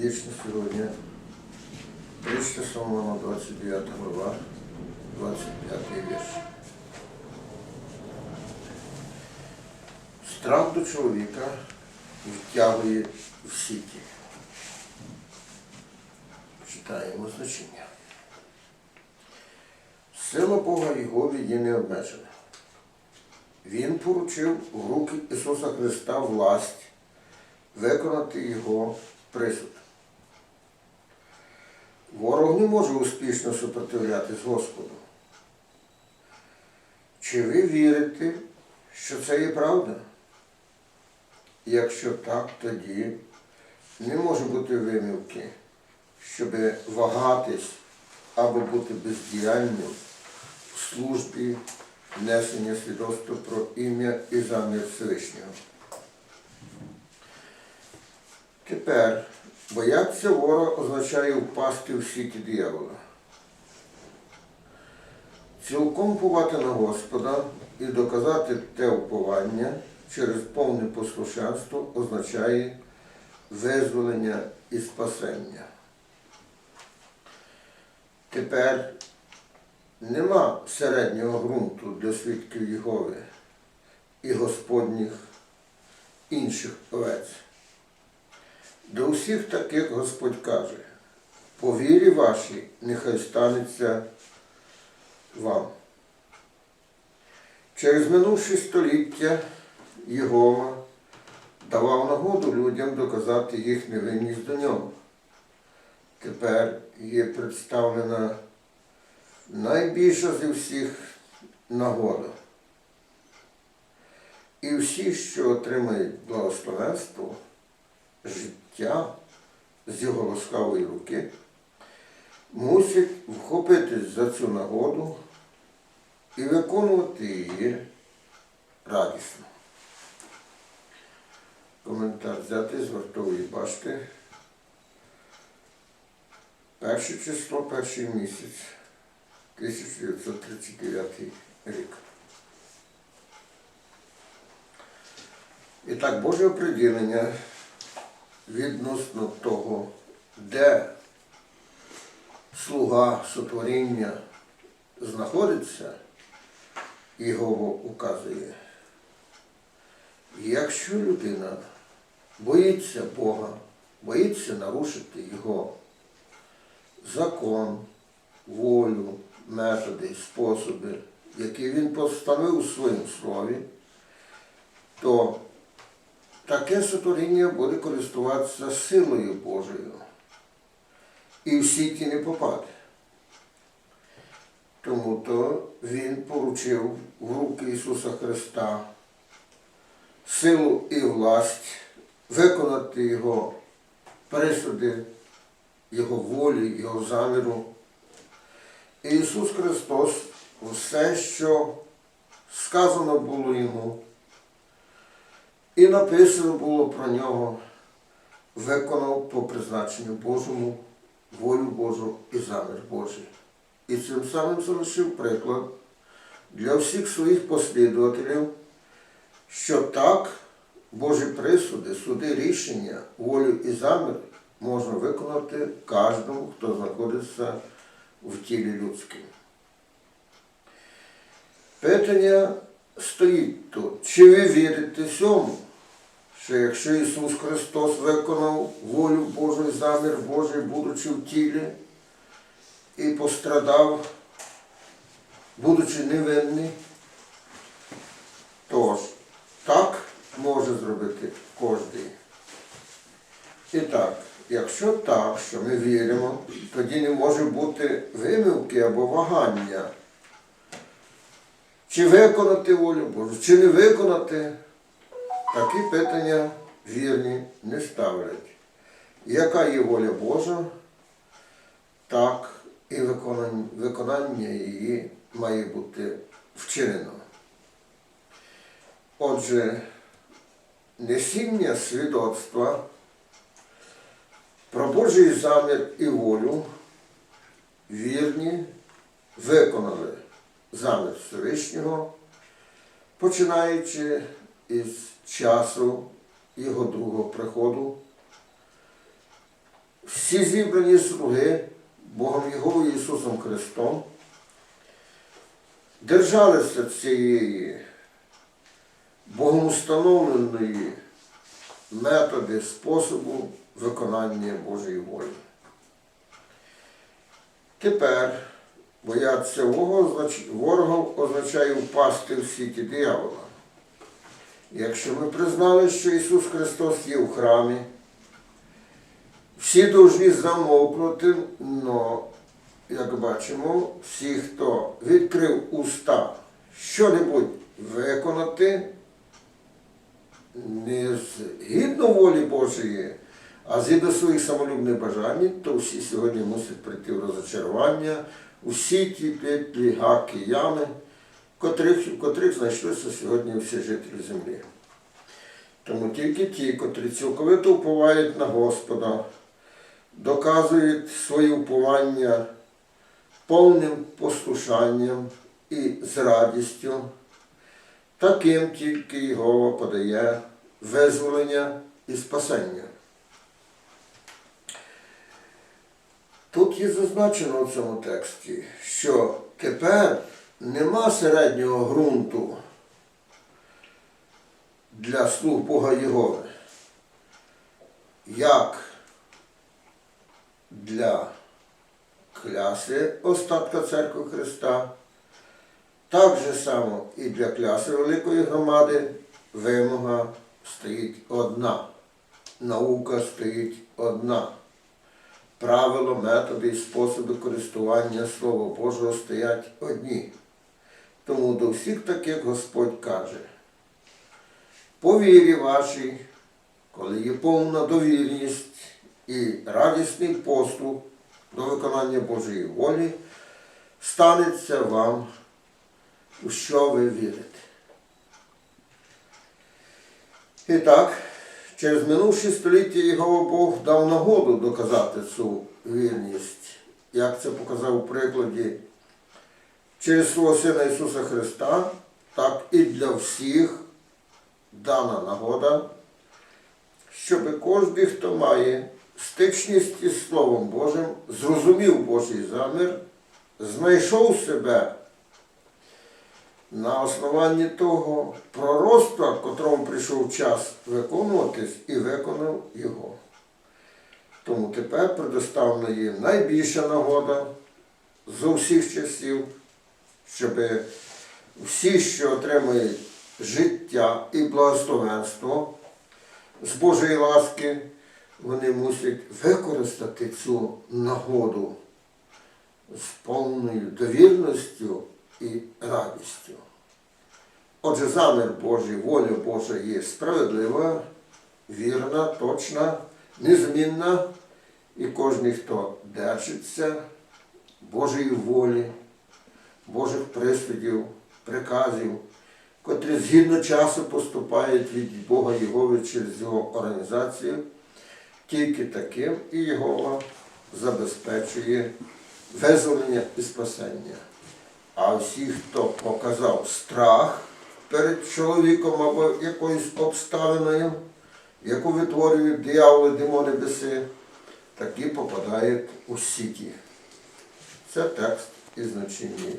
Вічно сьогодні. Причта Соломона, 29 глава, 25 вірш. Страх до чоловіка втягує в сіті. Читаємо значення. Сила Бога Єгові є необмежена. Він поручив в руки Ісуса Христа власть виконати Його присуд. Ворог не може успішно супротивлятись Господу. Чи ви вірите, що це є правда? Якщо так, тоді не може бути вимівки, щоб вагатись або бути бездіяльним в службі несення свідоцтва про ім'я і замір Всевишнього. Тепер бояться ворога означає впасти в сіті диявола. Цілком повати на Господа і доказати те уповання через повне послушанство означає визволення і спасення. Тепер нема середнього ґрунту для свідків Єгови і Господніх інших овець. До усіх таких Господь каже, по вірі вашій нехай станеться вам. Через минувші століття Єгова давав нагоду людям доказати їх невинність до нього. Тепер є представлена найбільша зі всіх нагода. І всі, що отримають благословенство, життя з його ласкавої руки, мусять вхопитись за цю нагоду і виконувати її радісно. Коментар взятий з вартової башти. Перше число, перший місяць, 1939 рік. І так, Боже оприділення відносно того, де слуга сотворіння знаходиться, його указує. Якщо людина боїться Бога, боїться нарушити Його закон, волю, методи, способи, які він поставив у своєму слові, то таке сотворіння буде користуватися силою Божою і в сіті не попаде. Тому то Він поручив в руки Ісуса Христа силу і власть виконати Його присуди, Його волі, Його заміру. І Ісус Христос все, що сказано було йому, і написано було про нього, виконав по призначенню Божому волю Божу і замір Божий. І цим самим залишив приклад для всіх своїх послідователів, що так Божі присуди, суди, рішення, волю і замір можна виконати кожному, хто знаходиться в тілі людському. Питання стоїть тут. Чи ви вірите сьому, що якщо Ісус Христос виконав волю Божу і замір Божий, будучи в тілі, і пострадав, будучи невинний, тож так може зробити кожен. І так, якщо так, що ми віримо, тоді не може бути вимилки або вагання. Чи виконати волю Божу, чи не виконати, такі питання вірні не ставлять. Яка є воля Божа, так і виконання, її має бути вчинено. Отже, несіння свідоцтва про Божий замір і волю вірні виконали замір Всевишнього, починаючи із часу його другого приходу всі зібрані слуги Богом Єговою Ісусом Христом держалися цієї Богом установленої методи, способу виконання Божої волі. Тепер бояться ворога означає впасти в сіті диявола. Якщо ми признали, що Ісус Христос є в храмі, всі повинні замовкнути, але, як бачимо, всі, хто відкрив уста що-небудь виконати, не згідно волі Божої, а згідно своїх самолюбних бажань, то всі сьогодні мусять прийти в розочарування, усі ті петлі, гаки, ями, котрих, котрих знайшлися сьогодні всі жителі землі. Тому тільки ті, котрі цілковито впливають на Господа, доказують своє уповання повним послушанням і з радістю, таким тільки Його подає визволення і спасення. Тут є зазначено в цьому тексті, що тепер нема середнього ґрунту для слуг Бога Єгови, як для кляси остатка церкви Христа, так же само і для кляси Великої громади вимога стоїть одна, наука стоїть одна. Правило, методи і способи користування Слова Божого стоять одні. Тому до всіх таких Господь каже, по вірі вашій, коли є повна довірність і радісний послуг до виконання Божої волі, станеться вам, у що ви вірите. І так, через минувші століття його Бог дав нагоду доказати цю вірність, як це показав у прикладі. Через свого Сина Ісуса Христа, так і для всіх дана нагода, щоб кожен, хто має стичність із Словом Божим, зрозумів Божий замір, знайшов себе на основанні того пророцтва, котрому прийшов час виконуватись, і виконав його. Тому тепер предоставлена їм найбільша нагода з усіх часів, щоб всі, що отримують життя і благословенство з Божої ласки, вони мусять використати цю нагоду з повною довірністю і радістю. Отже, замір Божий, воля Божа є справедлива, вірна, точна, незмінна, і кожен, хто держиться Божої волі, Божих присудів, приказів, котрі згідно часу поступають від Бога Єгови через його організацію, тільки таким і Єгова забезпечує визволення і спасення. А всі, хто показав страх перед чоловіком або якоюсь обставиною, яку витворюють дияволи, демони, беси, такі попадають у сіті. Це текст із значення.